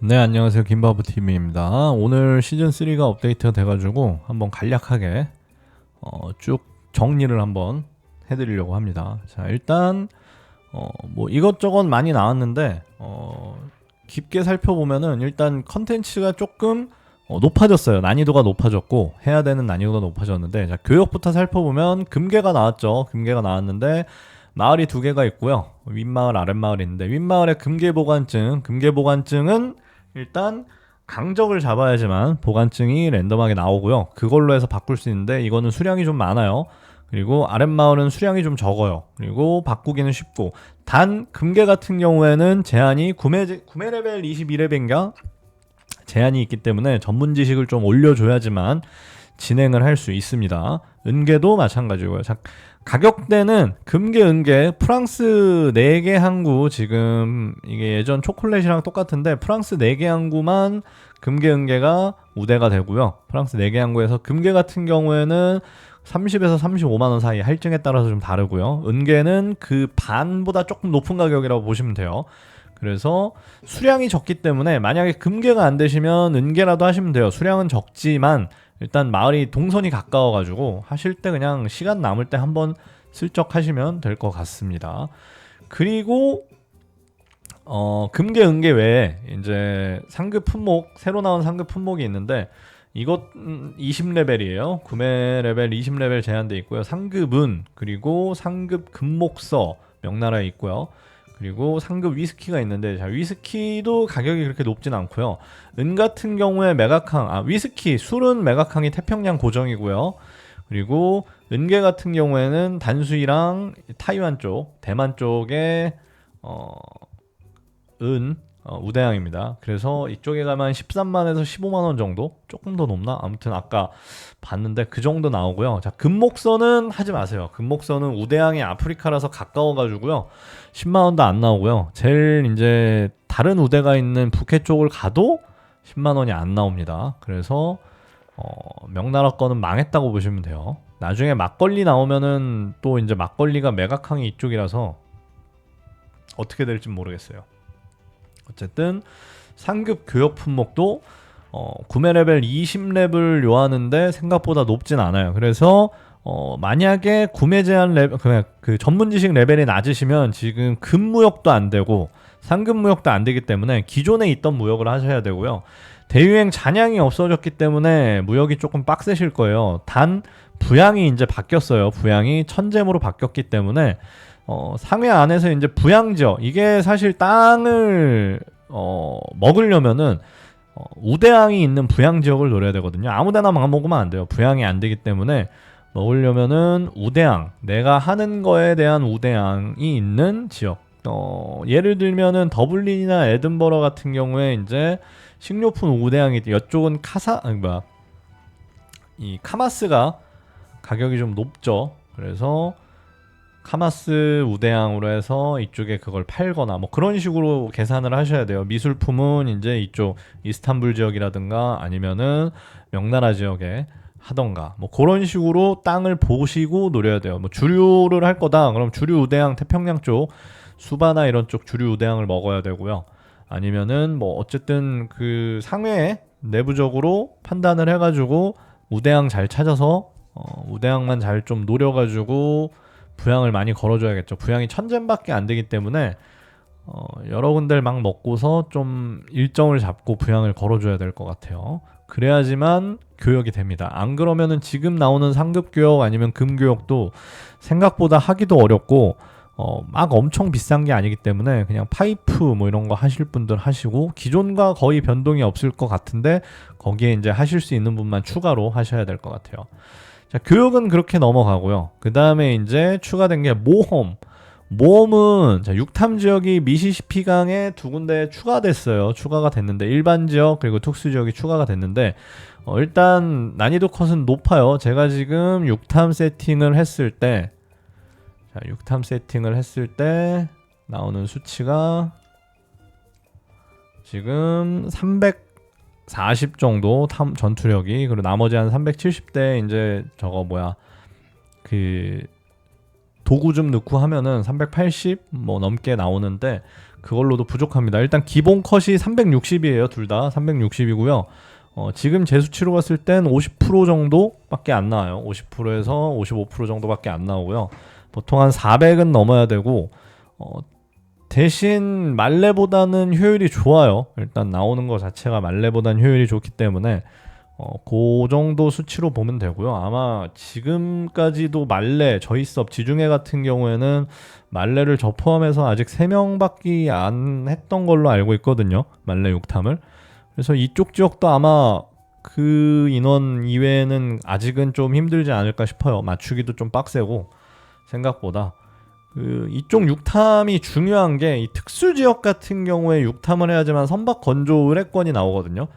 네, 안녕하세요. 김바브 팀입니다. 오늘 시즌 3가 업데이트가 돼가지고 한번 간략하게 어, 쭉 정리를 한번 해드리려고 합니다. 자, 일단 어, 뭐 이것저것 많이 나왔는데 어, 깊게 살펴보면은 일단 컨텐츠가 조금 어, 높아졌어요. 난이도가 높아졌고 해야 되는 난이도가 높아졌는데 자, 교역부터 살펴보면 금괴가 나왔죠. 금괴가 나왔는데 마을이 두 개가 있고요. 윗마을, 아랫마을이 있는데 윗마을의 금괴 보관증, 금괴 보관증은 일단 강적을 잡아야지만 보관증이 랜덤하게 나오고요. 그걸로 해서 바꿀 수 있는데 이거는 수량이 좀 많아요. 그리고 아랫마을은 수량이 좀 적어요. 그리고 바꾸기는 쉽고 단 금괴 같은 경우에는 제한이 구매 구매 레벨 22레벨인가 제한이 있기 때문에 전문 지식을 좀 올려줘야지만 진행을 할 수 있습니다. 은계도 마찬가지고요. 자, 가격대는 금계, 은계, 프랑스 4개 항구 지금 이게 예전 초콜릿이랑 똑같은데 프랑스 4개 항구만 금계, 은계가 우대가 되고요. 프랑스 4개 항구에서 금계 같은 경우에는 30에서 35만 원 사이 할증에 따라서 좀 다르고요. 은계는 그 반보다 조금 높은 가격이라고 보시면 돼요. 그래서 수량이 적기 때문에 만약에 금계가 안 되시면 은계라도 하시면 돼요. 수량은 적지만 일단 마을이 동선이 가까워 가지고 하실 때 그냥 시간 남을 때 한번 슬쩍 하시면 될 것 같습니다. 그리고 어 금계 은계 외에 이제 상급 품목 새로 나온 상급 품목이 있는데 이것 20레벨이에요. 구매 레벨 20레벨 제한돼 있고요. 상급은 그리고 상급 금목서 명나라에 있고요. 그리고 상급 위스키가 있는데 자 위스키도 가격이 그렇게 높진 않고요. 은 같은 경우에 메가캉 아 위스키 술은 메가캉이 태평양 고정이고요. 그리고 은계 같은 경우에는 단수이랑 타이완 쪽 대만 쪽에 어 은 어, 우대양입니다. 그래서 이쪽에 가면 13만에서 15만 원 정도? 조금 더 높나? 아무튼 아까 봤는데 그 정도 나오고요. 자, 금목선은 하지 마세요. 금목선은 우대양이 아프리카라서 가까워 가지고요. 10만 원도 안 나오고요. 제일 이제 다른 우대가 있는 북해 쪽을 가도 10만 원이 안 나옵니다. 그래서 어, 명나라 거는 망했다고 보시면 돼요. 나중에 막걸리 나오면은 또 이제 막걸리가 매각항이 이쪽이라서 어떻게 될지 모르겠어요. 어쨌든 상급 교역 품목도 어, 구매 레벨 20레벨 요하는데 생각보다 높진 않아요. 그래서 어, 만약에 구매 제한 레벨 그, 그 전문 지식 레벨이 낮으시면 지금 금무역도 안 되고 상급 무역도 안 되기 때문에 기존에 있던 무역을 하셔야 되고요. 대유행 잔향이 없어졌기 때문에 무역이 조금 빡세실 거예요. 단 부양이 이제 바뀌었어요. 부양이 천잼으로 바뀌었기 때문에 어, 상회 안에서 이제 부양지역 이게 사실 땅을 어, 먹으려면은 어, 우대항이 있는 부양지역을 노려야 되거든요. 아무데나 막 먹으면 안 돼요. 부양이 안 되기 때문에 먹으려면은 우대항 내가 하는 거에 대한 우대항이 있는 지역. 어, 예를 들면은 더블린이나 에든버러 같은 경우에 이제 식료품 우대항이 이쪽은 카사 아니 뭐야 이 카마스가 가격이 좀 높죠. 그래서 카마스 우대항으로 해서 이쪽에 그걸 팔거나 뭐 그런 식으로 계산을 하셔야 돼요. 미술품은 이제 이쪽 이스탄불 지역이라든가 아니면은 명나라 지역에 하던가 뭐 그런 식으로 땅을 보시고 노려야 돼요. 뭐 주류를 할 거다. 그럼 주류 우대항 태평양 쪽 수바나 이런 쪽 주류 우대항을 먹어야 되고요. 아니면은 뭐 어쨌든 그 상회에 내부적으로 판단을 해가지고 우대항 잘 찾아서 어, 우대항만 잘 좀 노려가지고 부양을 많이 걸어줘야겠죠. 부양이 천잼밖에 안 되기 때문에 어, 여러 군데를 막 먹고서 좀 일정을 잡고 부양을 걸어줘야 될 것 같아요. 그래야지만 교역이 됩니다. 안 그러면은 지금 나오는 상급 교역 아니면 금 교역도 생각보다 하기도 어렵고 어, 막 엄청 비싼 게 아니기 때문에 그냥 파이프 뭐 이런 거 하실 분들 하시고 기존과 거의 변동이 없을 것 같은데 거기에 이제 하실 수 있는 분만 추가로 하셔야 될 것 같아요. 자, 교육은 그렇게 넘어가고요. 그 다음에 이제 추가된 게 모험. 모험은 자, 육탐 지역이 미시시피강에 두 군데 추가됐어요. 추가가 됐는데 일반 지역 그리고 특수 지역이 추가가 됐는데 어, 일단 난이도 컷은 높아요. 제가 지금 육탐 세팅을 했을 때 자, 육탐 세팅을 했을 때 나오는 수치가 지금 340 정도 탐 전투력이 그리고 나머지 한 370대 이제 저거 뭐야 그 도구 좀 넣고 하면은 380 뭐 넘게 나오는데 그걸로도 부족합니다. 일단 기본 컷이 360이에요. 둘 다 360이고요. 어, 지금 제 수치로 봤을 땐 50% 정도밖에 안 나와요. 50%에서 55% 정도밖에 안 나오고요. 보통 한 400은 넘어야 되고 어, 대신 말레보다는 효율이 좋아요. 일단 나오는 거 자체가 말레보다는 효율이 좋기 때문에 어, 그 정도 수치로 보면 되고요. 아마 지금까지도 말레, 저희 섭 지중해 같은 경우에는 말레를 저 포함해서 아직 3명밖에 안 했던 걸로 알고 있거든요. 말레 6탐을. 그래서 이쪽 지역도 아마 그 인원 이외에는 아직은 좀 힘들지 않을까 싶어요. 맞추기도 좀 빡세고 생각보다 그 이쪽 6탐이 중요한 게 이 특수 지역 같은 경우에 6탐을 해야지만 선박 건조 의뢰권이 나오거든요.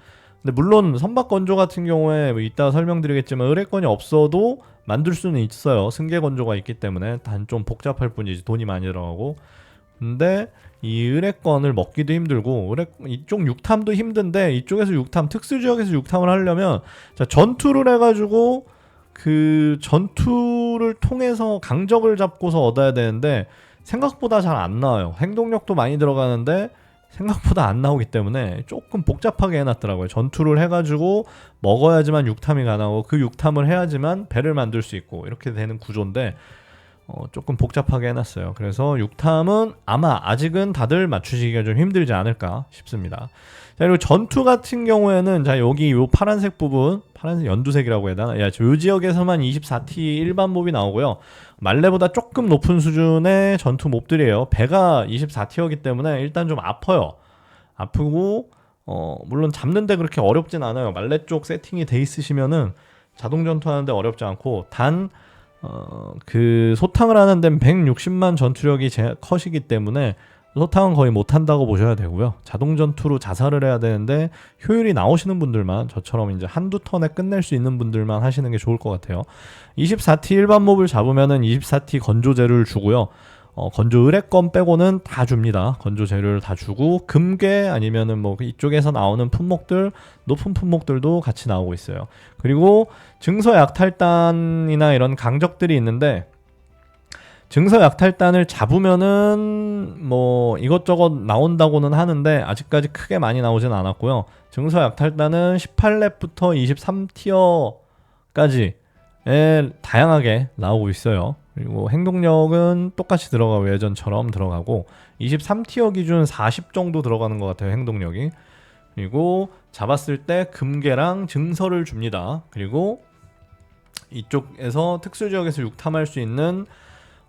근데 물론 선박 건조 같은 경우에 뭐 이따 설명드리겠지만 의뢰권이 없어도 만들 수는 있어요. 승계 건조가 있기 때문에 단 좀 복잡할 뿐이지 돈이 많이 들어가고. 근데 이 의뢰권을 먹기도 힘들고 의뢰 이쪽 6탐도 힘든데 이쪽에서 6탐 특수 지역에서 6탐을 하려면 자 전투를 해가지고 그 전투를 통해서 강적을 잡고서 얻어야 되는데 생각보다 잘 안 나와요. 행동력도 많이 들어가는데 생각보다 안 나오기 때문에 조금 복잡하게 해놨더라고요. 전투를 해가지고 먹어야지만 6탐이 가능하고 그 6탐을 해야지만 배를 만들 수 있고 이렇게 되는 구조인데 어, 조금 복잡하게 해놨어요. 그래서 6탐은 아마 아직은 다들 맞추시기가 좀 힘들지 않을까 싶습니다. 자, 그리고 전투 같은 경우에는 자, 여기 요 파란색 부분, 파란색 연두색이라고 해야 되나? 야, 요 지역에서만 24T 일반 몹이 나오고요. 말레보다 조금 높은 수준의 전투 몹들이에요. 배가 24T이기 때문에 일단 좀 아파요. 아프고, 어, 물론 잡는데 그렇게 어렵진 않아요. 말레 쪽 세팅이 돼 있으시면은 자동 전투하는데 어렵지 않고, 단, 어, 그 소탕을 하는 데는 160만 전투력이 제 컷이기 때문에 소탕은 거의 못한다고 보셔야 되고요. 자동 전투로 자살을 해야 되는데 효율이 나오시는 분들만 저처럼 이제 한두 턴에 끝낼 수 있는 분들만 하시는 게 좋을 것 같아요. 24T 일반 몹을 잡으면은 24T 건조 재료를 주고요. 어, 건조 의뢰권 빼고는 다 줍니다. 건조 재료를 다 주고 금괴 아니면은 뭐 이쪽에서 나오는 품목들 높은 품목들도 같이 나오고 있어요. 그리고 증서 약탈단이나 이런 강적들이 있는데 증서 약탈단을 잡으면은 뭐 이것저것 나온다고는 하는데 아직까지 크게 많이 나오진 않았고요. 증서 약탈단은 18렙부터 23티어까지 다양하게 나오고 있어요. 그리고 행동력은 똑같이 들어가고 예전처럼 들어가고 23티어 기준 40 정도 들어가는 것 같아요. 행동력이. 그리고 잡았을 때 금괴랑 증서를 줍니다. 그리고 이쪽에서 특수 지역에서 육탐할 수 있는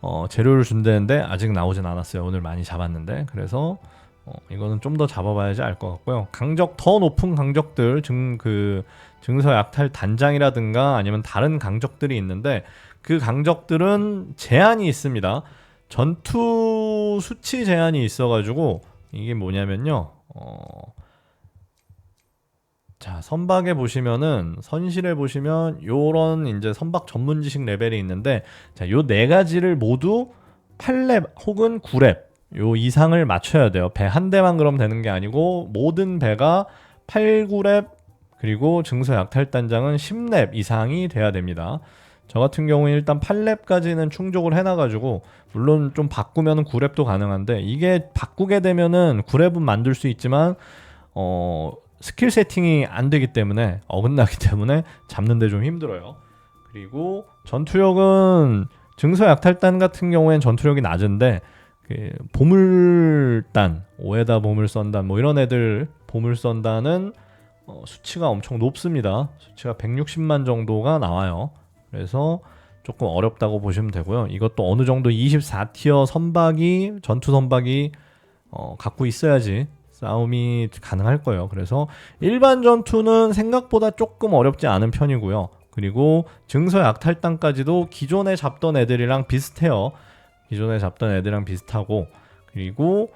어, 재료를 준다는데 아직 나오진 않았어요. 오늘 많이 잡았는데 그래서 어, 이거는 좀 더 잡아봐야지 알 것 같고요. 강적 더 높은 강적들 증 그 증서 약탈 단장이라든가 아니면 다른 강적들이 있는데 그 강적들은 제한이 있습니다. 전투 수치 제한이 있어가지고 이게 뭐냐면요. 어, 자 선박에 보시면은 선실에 보시면 요런 이제 선박 전문 지식 레벨이 있는데 자 요 네 가지를 모두 8렙 혹은 9렙 요 이상을 맞춰야 돼요. 배 한 대만 그럼 되는 게 아니고 모든 배가 8, 9렙 그리고 증서 약탈 단장은 10렙 이상이 돼야 됩니다. 저 같은 경우에 일단 8렙까지는 충족을 해놔가지고 물론 좀 바꾸면은 9렙도 가능한데 이게 바꾸게 되면은 9렙은 만들 수 있지만 어 스킬 세팅이 안 되기 때문에 어긋나기 때문에 잡는데 좀 힘들어요. 그리고 전투력은 증서 약탈단 같은 경우엔 전투력이 낮은데 그 보물단 오에다 보물선단 뭐 이런 애들 보물선단은 어, 수치가 엄청 높습니다. 수치가 160만 정도가 나와요. 그래서 조금 어렵다고 보시면 되고요. 이것도 어느 정도 24티어 선박이 전투 선박이 어, 갖고 있어야지 싸움이 가능할 거예요. 그래서 일반 전투는 생각보다 조금 어렵지 않은 편이고요. 그리고 증서 약탈단까지도 기존에 잡던 애들이랑 비슷해요. 기존에 잡던 애들이랑 비슷하고 그리고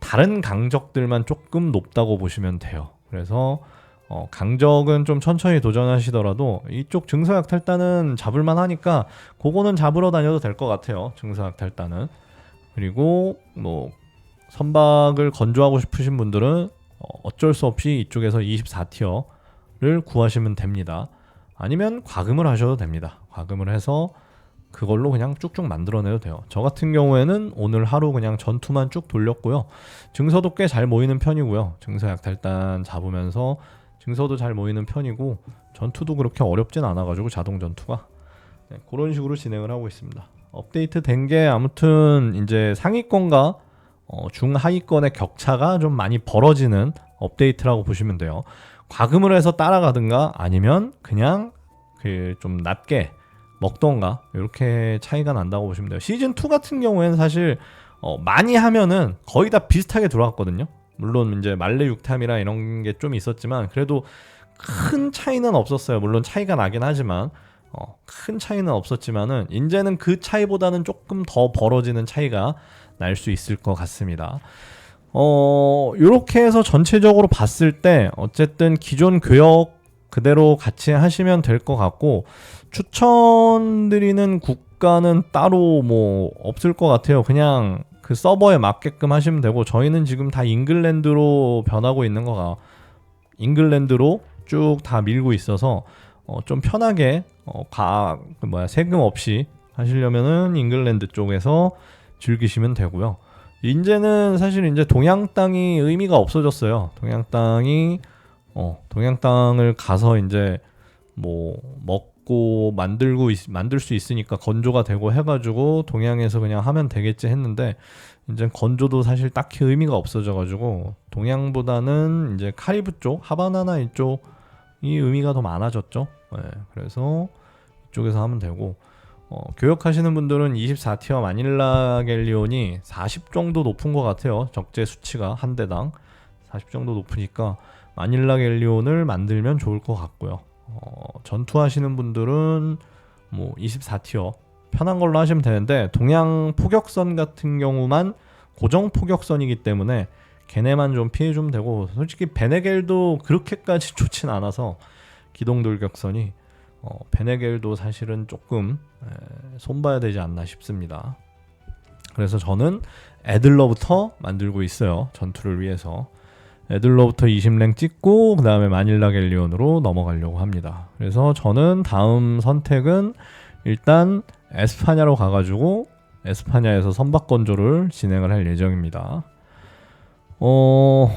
다른 강적들만 조금 높다고 보시면 돼요. 그래서 어, 강적은 좀 천천히 도전하시더라도 이쪽 증서약탈단은 잡을만 하니까 그거는 잡으러 다녀도 될 것 같아요. 증서약탈단은 그리고 뭐 선박을 건조하고 싶으신 분들은 어, 어쩔 수 없이 이쪽에서 24티어를 구하시면 됩니다. 아니면 과금을 하셔도 됩니다. 과금을 해서 그걸로 그냥 쭉쭉 만들어내도 돼요. 저 같은 경우에는 오늘 하루 그냥 전투만 쭉 돌렸고요. 증서도 꽤 잘 모이는 편이고요. 증서 약탈단 잡으면서 증서도 잘 모이는 편이고 전투도 그렇게 어렵진 않아가지고 자동 전투가 네, 그런 식으로 진행을 하고 있습니다. 업데이트 된 게 아무튼 이제 상위권과 어, 중하위권의 격차가 좀 많이 벌어지는 업데이트라고 보시면 돼요. 과금을 해서 따라가든가 아니면 그냥 그 좀 낮게 먹던가 이렇게 차이가 난다고 보시면 돼요. 시즌 2 같은 경우에는 사실 어, 많이 하면은 거의 다 비슷하게 들어왔거든요. 물론 이제 말레 육탐이라 이런 게 좀 있었지만 그래도 큰 차이는 없었어요. 물론 차이가 나긴 하지만 어, 큰 차이는 없었지만은 이제는 그 차이보다는 조금 더 벌어지는 차이가 날 수 있을 것 같습니다. 어, 이렇게 해서 전체적으로 봤을 때 어쨌든 기존 교역 그대로 같이 하시면 될 것 같고 추천드리는 국가는 따로 뭐 없을 것 같아요. 그냥 그 서버에 맞게끔 하시면 되고 저희는 지금 다 잉글랜드로 변하고 있는 거가 잉글랜드로 쭉 다 밀고 있어서 어, 좀 편하게 어, 가, 그 뭐야 세금 없이 하시려면은 잉글랜드 쪽에서 즐기시면 되고요. 이제는 사실 이제 동양 땅이 의미가 없어졌어요. 동양 땅이 어, 동양 땅을 가서 이제 뭐 먹고 만들고 있, 만들 수 있으니까 건조가 되고 해가지고 동양에서 그냥 하면 되겠지 했는데 이제 건조도 사실 딱히 의미가 없어져가지고 동양보다는 이제 카리브 쪽 하바나나 이쪽 이 의미가 더 많아졌죠. 네, 그래서 이쪽에서 하면 되고 어, 교역하시는 분들은 24티어 마닐라 갤리온이 40 정도 높은 것 같아요. 적재 수치가 한 대당 40 정도 높으니까 마닐라 갤리온을 만들면 좋을 것 같고요. 어, 전투하시는 분들은 뭐 24티어 편한 걸로 하시면 되는데 동양 포격선 같은 경우만 고정 포격선이기 때문에 걔네만 좀 피해 주면 되고 솔직히 베네겔도 그렇게까지 좋진 않아서 기동 돌격선이 어, 베네겔도 사실은 조금 에, 손봐야 되지 않나 싶습니다. 그래서 저는 애들러부터 만들고 있어요. 전투를 위해서. 애들러부터 20랭 찍고 그 다음에 마닐라 갤리온으로 넘어가려고 합니다. 그래서 저는 다음 선택은 일단 에스파냐로 가가지고 에스파냐에서 선박 건조를 진행을 할 예정입니다. 어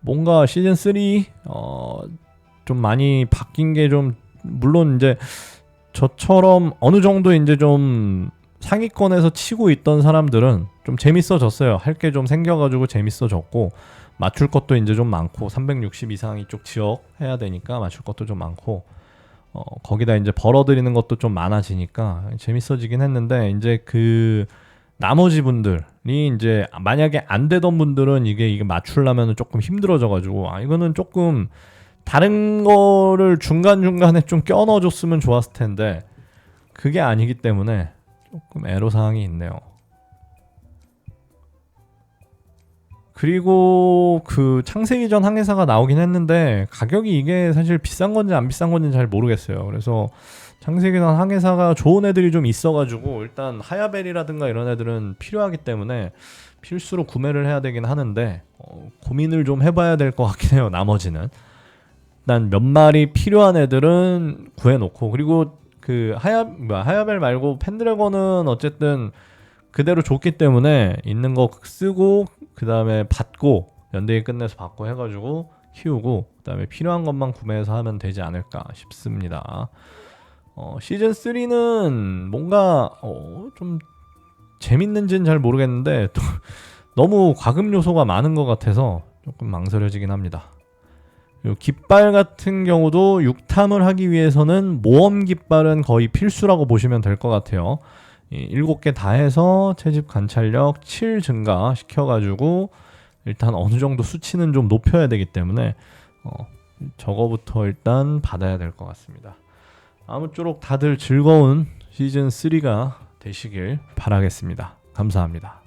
뭔가 시즌 3 어, 좀 많이 바뀐 게 좀 물론 이제 저처럼 어느 정도 이제 좀 상위권에서 치고 있던 사람들은 좀 재밌어졌어요. 할 게 좀 생겨가지고 재밌어졌고 맞출 것도 이제 좀 많고 360 이상 이쪽 지역 해야 되니까 맞출 것도 좀 많고 어, 거기다 이제 벌어들이는 것도 좀 많아지니까 재밌어지긴 했는데 이제 그 나머지 분들이 이제 만약에 안 되던 분들은 이게 이게 맞추려면 조금 힘들어져 가지고 아 이거는 조금 다른 거를 중간 중간에 좀 껴 넣어줬으면 좋았을 텐데 그게 아니기 때문에 조금 애로 사항이 있네요. 그리고 그 창세기 전 항해사가 나오긴 했는데 가격이 이게 사실 비싼 건지 안 비싼 건지 잘 모르겠어요. 그래서 창세기 전 항해사가 좋은 애들이 좀 있어가지고 일단 하야벨이라든가 이런 애들은 필요하기 때문에 필수로 구매를 해야 되긴 하는데 어, 고민을 좀 해봐야 될 것 같긴 해요. 나머지는 일단 몇 마리 필요한 애들은 구해놓고 그리고 그 하야 뭐 하야벨 말고 펜드래곤은 어쨌든 그대로 줬기 때문에 있는 거 쓰고 그 다음에 받고 연대기 끝내서 받고 해가지고 키우고 그 다음에 필요한 것만 구매해서 하면 되지 않을까 싶습니다. 어, 시즌 3는 뭔가 어, 좀 재밌는지는 잘 모르겠는데 또 너무 과금 요소가 많은 것 같아서 조금 망설여지긴 합니다. 깃발 같은 경우도 6탐을 하기 위해서는 모험 깃발은 거의 필수라고 보시면 될 것 같아요. 일곱 개다 해서 채집 관찰력 7 증가 시켜가지고 일단 어느 정도 수치는 좀 높여야 되기 때문에 어, 저거부터 일단 받아야 될 것 같습니다. 아무쪼록 다들 즐거운 시즌 3가 되시길 바라겠습니다. 감사합니다.